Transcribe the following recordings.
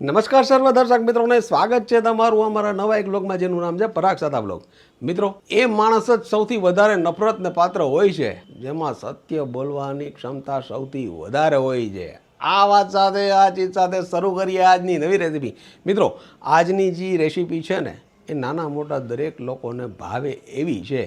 નમસ્કાર સર્વ દર્શક મિત્રોને, સ્વાગત છે તમારું અમારા નવા એક બ્લોગમાં જેનું નામ છે પરાગ સાતા બ્લોગ. મિત્રો, એ માણસ જ સૌથી વધારે નફરતને પાત્ર હોય છે, જેમાં સત્ય બોલવાની ક્ષમતા સૌથી વધારે હોય છે. આ વાત સાથે, આ ચીજ સાથે શરૂ કરીએ આજની નવી રેસીપી. મિત્રો, આજની જે રેસીપી છે ને, એ નાના મોટા દરેક લોકોને ભાવે એવી છે.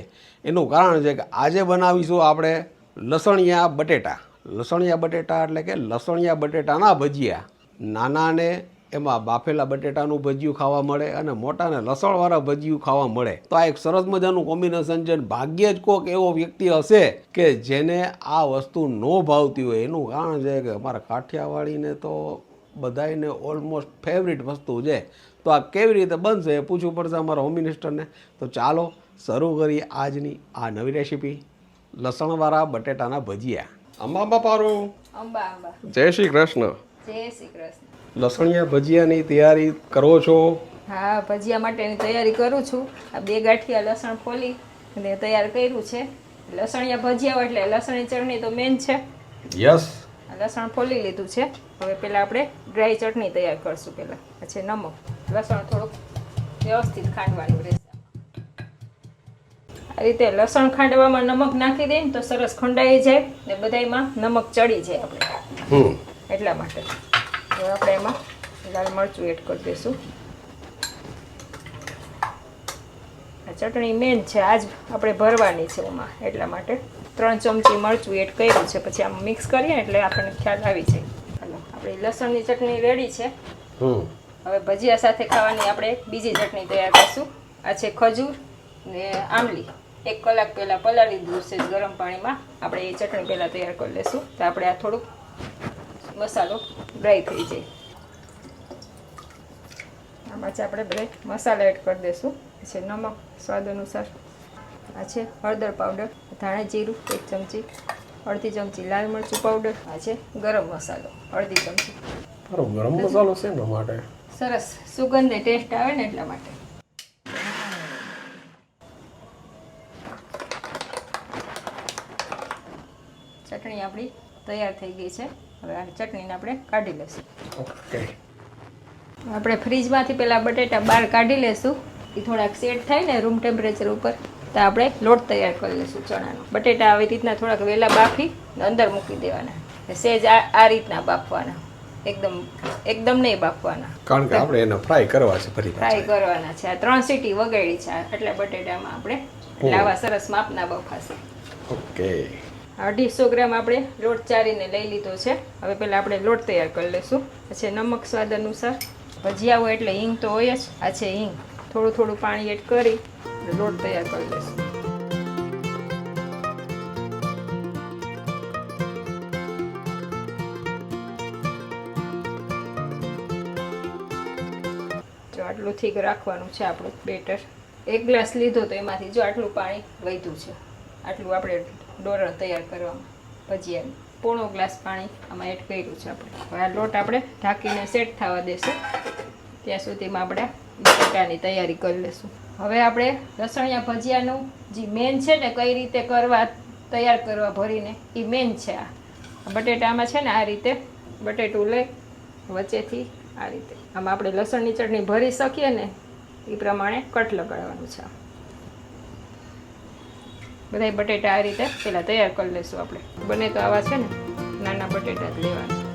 એનું કારણ છે કે આજે બનાવીશું આપણે લસણિયા બટેટા. લસણિયા બટેટા એટલે કે લસણિયા બટેટાના ભજીયા. નાનાને એમાં બાફેલા બટેટાનું ભજીયું ખાવા મળે અને મોટાને લસણવાળા ભજીયું ખાવા મળે. તો આ એક સરસ મજાનું કોમ્બિનેશન છે ભાગ્યે જ કોઈક એવો વ્યક્તિ હશે કે જેને આ વસ્તુ ન ભાવતી હોય. એનું કારણ છે કે અમારા કાઠિયાવાડીને તો બધાયને ઓલમોસ્ટ ફેવરિટ વસ્તુ છે. તો આ કેવી રીતે બનશે એ પૂછવું પડશે અમારા હોમ મિનિસ્ટરને તો ચાલો શરૂ કરીએ આજની આ નવી રેસીપી લસણવાળા બટેટાના ભજીયા. અંબા બાપારું અંબા અંબા. જય શ્રી કૃષ્ણ. જય શ્રી કૃષ્ણ. લસણિયા ભજીયાની તૈયારી કરો છો? હા ભજીયા માટેની તૈયારી કરું છું. આ બે ગાંઠિયા લસણ ફોલી અને તૈયાર કર્યું છે. લસણિયા ભજીયા એટલે લસણની ચટણી તો મેન છે. યસ લસણ ફોલી લીધું છે. હવે પહેલાં આપણે ડ્રાય ચટણી તૈયાર કરશું પહેલાં પછી નમક. લસણ થોડુંક વ્યવસ્થિત ખાંડવાનું રહેશે. આ રીતે લસણ ખાંડવામાં નમક નાખી દઈએ ને તો સરસ ખંડાઈ જાય ને બધામાં નમક ચડી જાય આપણે. એટલા માટે. હવે આપણે એમાં લાલ મરચું એડ કરી દઈશું. આ ચટણી મેન છે આજ આપણે ભરવાની છે એમાં એટલા માટે. ત્રણ ચમચી મરચું એડ કર્યું છે પછી આમ મિક્સ કરીએ એટલે આપણને ખ્યાલ આવી જાય. હાલો આપણી લસણની ચટણી રેડી છે. હમ. હવે ભજીયા સાથે ખાવાની આપણે બીજી ચટણી તૈયાર કરીશું. આ છે ખજૂર ને આમલી એક કલાક પહેલાં પલાળી દીધું છે ગરમ પાણીમાં. આપણે એ ચટણી પહેલાં તૈયાર કરી લઈશું. તો આપણે આ થોડુંક મસાલો ડ્રાય થઈ જાય. આમાં છે આપણે બ્રેડ મસાલા એડ કરી દઈશું. છે નમક સ્વાદ અનુસાર. આ છે હળદર પાવડર ધાણા જીરું એક ચમચી અડધી ચમચી લાલ મરચું પાવડર આ છે ગરમ મસાલો અડધી ચમચી. ગરમ મસાલો છે ને માટે સરસ. સુગંધ ટેસ્ટ આવે ને એટલા માટે. ચટણી આપણી તૈયાર થઈ ગઈ છે. હવે આ ચટણીને આપણે કાઢી લઈશું. ઓકે. આપણે ફ્રીજમાંથી પેલા બટેટા બહાર કાઢી લઈશું. એ થોડાક સેટ થાય ને રૂમ ટેમ્પરેચર ઉપર તો આપણે લોટ તૈયાર કરી લઈશું ચણાનો. બટેટા આવી રીતના થોડાક વહેલા બાફી અંદર મૂકી દેવાના. સેજ આ રીતના બાફવાના. એકદમ એકદમ નહીં બાફવાના. કારણ કે આપણે એને ફ્રાય કરવા છે ફરી ફ્રાય કરવાના છે. આ ત્રણ સીટી વગાડી છે. એટલે બટેટામાં આપણે આવા સરસ માપના બફાશે. ઓકે. અઢીસો ગ્રામ આપણે લોટ ચારીને લઈ લીધો છે. હવે પહેલાં આપણે લોટ તૈયાર કરી લઈશું. પછી નમક સ્વાદ અનુસાર ભજીયા હોય એટલે હિંગ તો હોય જ. આ છે હિંગ. થોડું થોડું પાણી એડ કરી લોટ તૈયાર કરી લઈશું. જો આટલું થીક રાખવાનું છે આપણું બેટર. એક ગ્લાસ લીધો તો એમાંથી જો આટલું પાણી વધ્યું છે. આટલું આપણે ડોરણ તૈયાર કરવામાં. ભજીયાનું પોણો ગ્લાસ પાણી આમાં એડ કર્યું છે આપણે. હવે આ લોટ આપણે ઢાંકીને સેટ થવા દેશું. ત્યાં સુધીમાં આપણે બટાટાની તૈયારી કરી લઈશું હવે આપણે લસણિયા ભજીયાનું જે મેન છે ને કઈ રીતે કરવા, તૈયાર કરવા ભરીને, એ મેન છે આ બટેટામાં છે ને આ રીતે બટેટું લઈ વચ્ચેથી આ રીતે. આમાં આપણે લસણની ચટણી ભરી શકીએ ને એ પ્રમાણે કટ લગાડવાનું છે. બધા બટેટા આ રીતે પહેલાં તૈયાર કરી લઈશું આપણે. બને તો આવા છે ને નાના બટેટા જ લેવાના.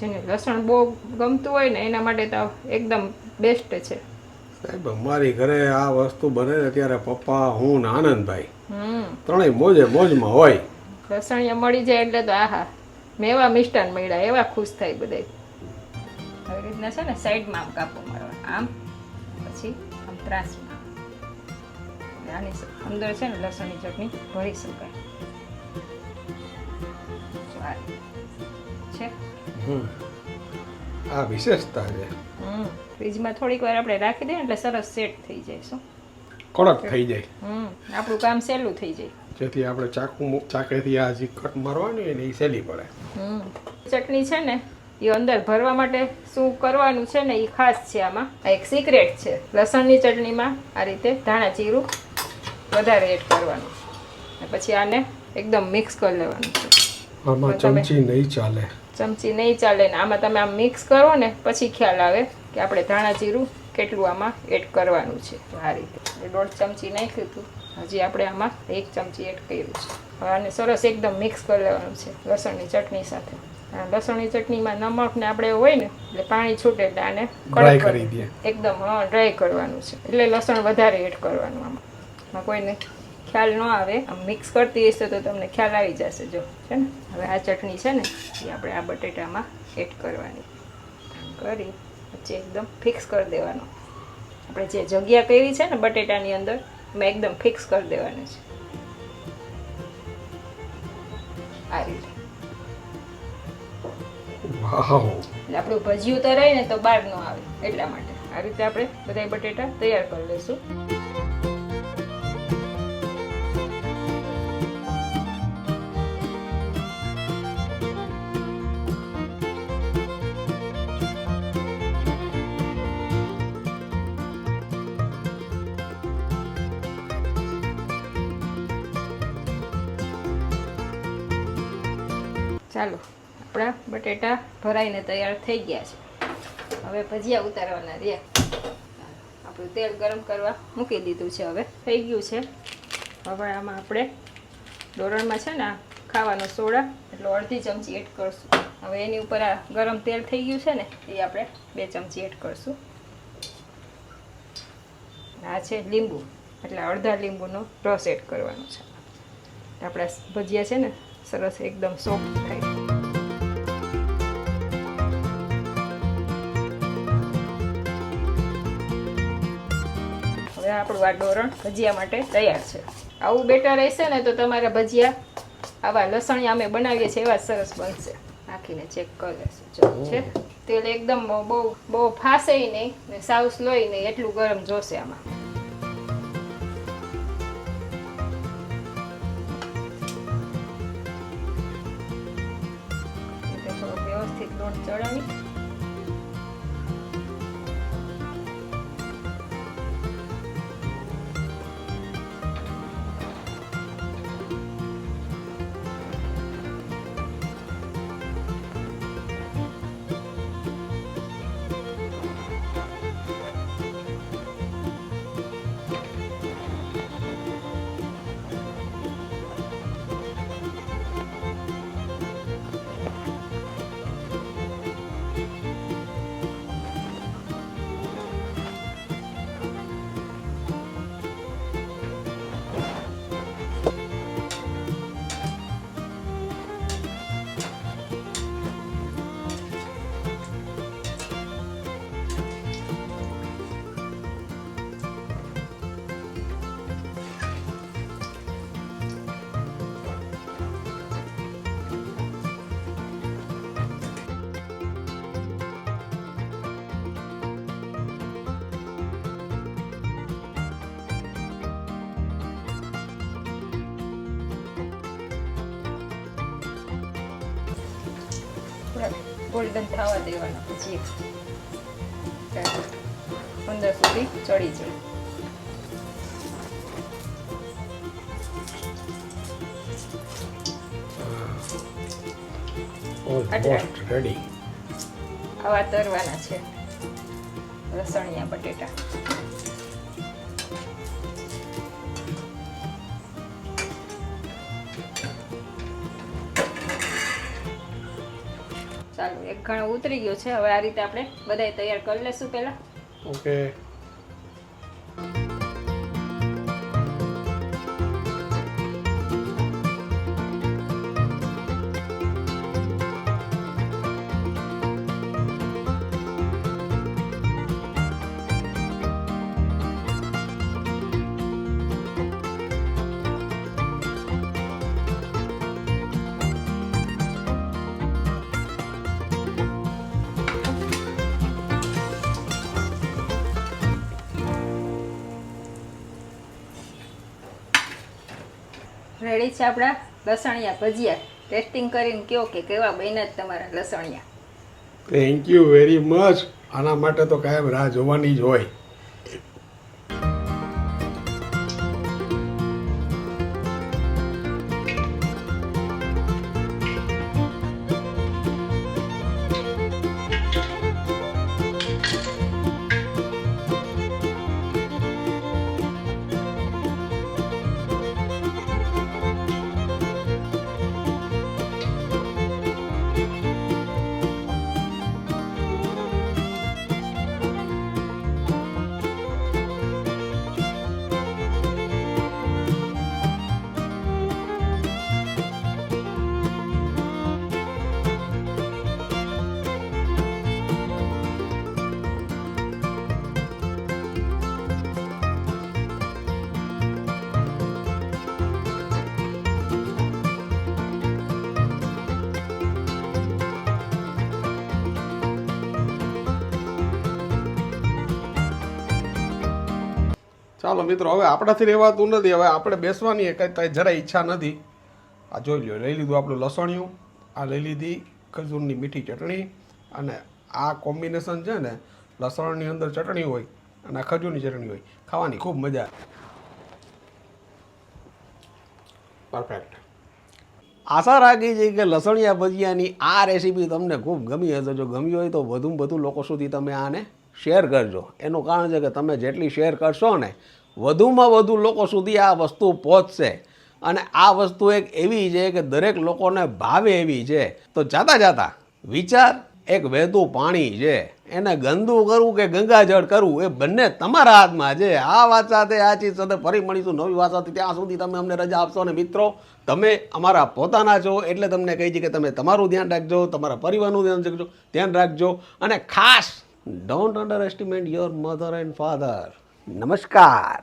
જેને લસણ બહુ ગમતું હોય ને એના માટે તો એકદમ બેસ્ટ છે. સાહેબ અમારી ઘરે આ વસ્તુ બને ને ત્યારે પપ્પા હું ને આનંદભાઈ. હમ. ત્રણેય મોજે મોજમાં હોય. લસણિયા મળી જાય એટલે તો આહા. મેવા મિષ્ટાન મળ્યા એવા ખુશ થાય બધા આવી રીતના છે ને સાઈડમાં આમ કાપો મારવા આમ પછી આમ ત્રાસમાં. આની અંદર છે ને લસણની ચટણી ભરી શકાય. છે. હમ. આ વિશેષતા છે. હમ. ફ્રીજમાં થોડીક વાર આપણે રાખી દઈએ એટલે સરસ સેટ થઈ જાય શું? કડક થઈ જાય. હમ. આપણું કામ સહેલું થઈ જાય. જેથી આપણે ચાકુ ચાકેથી આ જે કટ મારવાની હોય ને એ સહેલી પડે. ચટણી છે ને એ અંદર ભરવા માટે શું કરવાનું છે ને એ ખાસ છે આમાં. આ એક સિક્રેટ છે. લસણની ચટણીમાં આ રીતે ધાણા જીરું વધારે એડ કરવાનું. પછી આને એકદમ મિક્સ કરી લેવાનું છે. આમાં ચમચી નહીં ચાલે. ચમચી નહીં ચાલે ને આમાં તમે આમ મિક્સ કરો ને પછી ખ્યાલ આવે કે આપણે ધાણા જીરું કેટલું આમાં એડ કરવાનું છે? આ રીતે. દોઢ ચમચી નાખ્યું હતું. હજી આપણે આમાં એક ચમચી એડ કર્યું છે. હવે આને સરસ એકદમ મિક્સ કરી લેવાનું છે લસણની ચટણી સાથે. લસણની ચટણીમાં નમક ને આપણે હોય ને એટલે પાણી છૂટે એટલે આને કડક કરી. એકદમ હા ડ્રાય કરવાનું છે. એટલે લસણ વધારે એડ કરવાનું આમાં. આમાં કોઈને ખ્યાલ ન આવે આમ મિક્સ કરતી હશે તો તમને ખ્યાલ આવી જશે જો. છે ને? હવે આ ચટણી છે ને એ આપણે આ બટેટામાં એડ કરવાની. કરી. પછી એકદમ ફિક્સ કરી દેવાનું. આપણે જે જગ્યા કરી છે ને બટેટાની અંદર મેં એકદમ ફિક્સ કરી દેવાનું છે. આ રીતે. એટલે આપણું ભજીયું તરાય ને તો બહાર ન આવે એટલા માટે. આ રીતે આપણે બધા બટેટા તૈયાર કરી લઈશું. ચાલો, આપણા બટેટા ભરાઈને તૈયાર થઈ ગયા છે. હવે ભજીયા ઉતારવાના રહ્યા. આપણું તેલ ગરમ કરવા મૂકી દીધું છે હવે. થઈ ગયું છે. હવે આમાં આપણે ડોરણમાં છે ને ખાવાનો સોડા, એટલે અડધી ચમચી એડ કરશું. હવે એની ઉપર આ ગરમ તેલ થઈ ગયું છે ને, એ આપણે બે ચમચી એડ કરશું. આ છે લીંબુ, એટલે અડધા લીંબુનો રસ એડ કરવાનો છે. આપણા ભજીયા છે ને સરસ એકદમ સોફ્ટ થાય. હવે આપણું આ ડોરણ ભજીયા માટે તૈયાર છે. આવું બેટર રહેશે ને તો તમારા ભજીયા આવા લસણિયા અમે બનાવીએ છીએ એવા સરસ બનશે. નાખીને ચેક કરી લેશું. જો છે. તેલ એકદમ બહુ બહુ ફાસે નહીં ને સાવ સ્લોય નહીં એટલું ગરમ જોશે આમાં. ગોલ્ડન થવા દેવાના પછી પંદર સુધી ચડી જાય. આવા તરવાના છે. લસણિયા બટેટા. ચાલો, એક ઘણો ઉતરી ગયો છે. હવે આ રીતે આપણે બધાય તૈયાર કરી લેશું પહેલા. ઓકે. રેડી છે આપણા લસણિયા. ભજીયા. ટેસ્ટિંગ કરીને કયો કે કેવા બન્યા જ તમારા લસણિયા? થેન્ક યુ વેરી મચ આના માટે તો કાયમ રાહ જોવાની જ હોય. ચાલો મિત્રો, હવે આપણાથી રહેવાતું નથી. હવે આપણે બેસવાની એ કંઈ જરા ઈચ્છા નથી. આ જોઈ લો લઈ લીધું આપણું લસણિયું, આ લઈ લીધી ખજૂરની મીઠી ચટણી અને આ કોમ્બિનેશન છે ને, લસણની અંદર ચટણી હોય અને ખજૂરની ચટણી હોય. ખાવાની ખૂબ મજા પરફેક્ટ આશા રાખી છે કે લસણિયા ભજીયાની આ રેસીપી તમને ખૂબ ગમી હશે. જો ગમી હોય તો વધુમાં વધુ લોકો સુધી તમે આને શેર કરજો. એનું કારણ છે કે તમે જેટલી શેર કરશો ને વધુમાં વધુ લોકો સુધી આ વસ્તુ પહોંચશે. અને આ વસ્તુ એક એવી છે કે દરેક લોકોને ભાવે એવી છે. તો જાતા જાતા વિચાર, એક વહેતું પાણી છે. એને ગંદુ કરવું કે ગંગાજળ કરવું, એ બંને તમારા હાથમાં છે. આ વાત સાથે, આ ચીજ સાથે ફરી મળીશું નવી વાત સાથે. ત્યાં સુધી તમે અમને રજા આપશો અને મિત્રો, તમે અમારા પોતાના છો એટલે તમને કહી છે કે તમે તમારું ધ્યાન રાખજો, તમારા પરિવારનું ધ્યાન રાખજો ધ્યાન રાખજો. અને ખાસ don't underestimate your mother and father નમસ્કાર.